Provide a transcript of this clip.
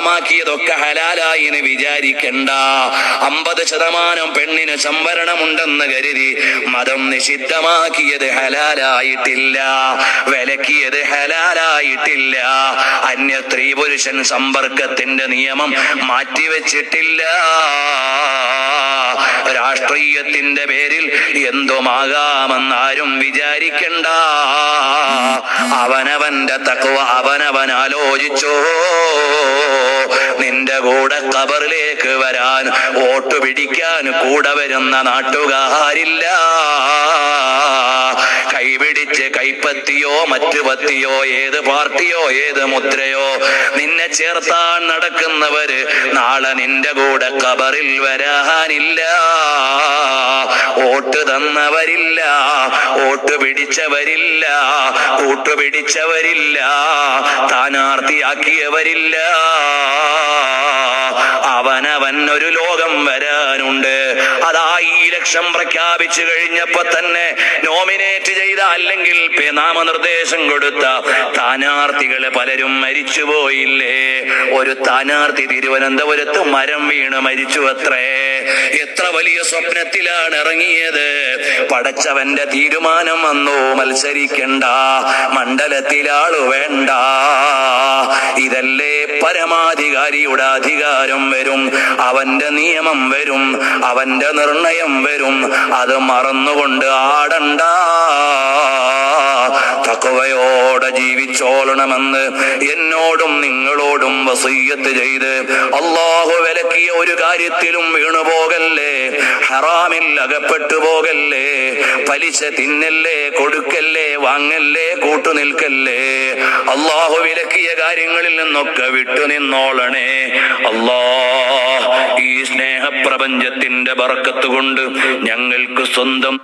ഹറാമാക്കിയതൊക്കെ ഹലാലായി എന്ന് വിചാരിക്കണ്ട. അമ്പത് ശതമാനം പെണ്ണിന് സംവരണമുണ്ടെന്ന് കരുതി മതം നിഷിദ്ധമാക്കിയത് ഹലാലായിട്ടില്ല. വിലക്കിയത് ഹലാലായിട്ടില്ല. അന്യ സ്ത്രീ പുരുഷൻ സമ്പർക്കത്തിന്റെ നിയമം മാറ്റിവെച്ചിട്ടില്ല. രാഷ്ട്രീയത്തിന്റെ പേരിൽ എന്തുമാകാമെന്നാരും വിചാരിക്കണ്ട. അവനവന്റെ തക്കവ അവനവൻ ആലോചിച്ചോ. നിന്റെ കൂടെ കബറിലേക്ക് വരാൻ വോട്ട് പിടിക്കാൻ കൂടെ വരുന്ന നാട്ടുകാരില്ല. കൈപിടിച്ച് കൈപ്പത്തിയോ മറ്റു പത്തിയോ ഏത് പാർട്ടിയോ ഏത് മുദ്രയോ നിന്നെ ചേർത്താൻ നടക്കുന്നവര് നാളെ നിന്റെ കൂടെ കബറിൽ വരാനില്ല. വോട്ട് തന്നവരില്ല വോട്ട് പിടിച്ചവരില്ല കൂട്ടുപിടിച്ചവരില്ല സ്ഥാനാർത്ഥിയാക്കിയവരില്ല. അവനവൻ ഒരു ലോകം വരാനുണ്ട്. അതാ ഈ ലക്ഷം പ്രഖ്യാപിച്ചു കഴിഞ്ഞപ്പോ തന്നെ നോമിനേറ്റ് ചെയ്ത അല്ലെങ്കിൽ നാമനിർദ്ദേശം കൊടുത്ത സ്ഥാനാർത്ഥികൾ പലരും മരിച്ചുപോയില്ലേ ഒരു സ്ഥാനാർത്ഥി തിരുവനന്തപുരത്ത് മരം വീണ് മരിച്ചു അത്രേ. എത്ര വലിയ സ്വപ്നത്തിലാണ് ഇറങ്ങിയത്? പടച്ചവന്റെ തീരുമാനം വന്നു മത്സരിക്കണ്ട മണ്ഡലത്തിലാളു വേണ്ട. ഇതല്ലേ പരമാധികാരിയുടെ അധികാരം വരും അവന്റെ നിയമം വരും അവന്റെ നിർണയം വരും. അത് മറന്നുകൊണ്ട് ആടണ്ട. ജീവിച്ചോളണമെന്ന് എന്നോടും നിങ്ങളോടും വസീയത്ത് ചെയ്ത് അള്ളാഹു വിലക്കിയ ഒരു കാര്യത്തിലും വീണുപോകല്ലേ ഹറാമിൽ അകപ്പെട്ടു പോകല്ലേ? പലിശ തിന്നല്ലേ? കൊടുക്കല്ലേ? വാങ്ങല്ലേ? കൂട്ടുനിൽക്കല്ലേ അള്ളാഹു വിലക്കിയ കാര്യങ്ങളിൽ നിന്നൊക്കെ വിട്ടുനിന്നോളണേ അള്ളാ ഈ സ്നേഹപ്രപഞ്ചത്തിന്റെ ബർക്കത്ത് കൊണ്ട് ഞങ്ങൾക്ക് സ്വന്തം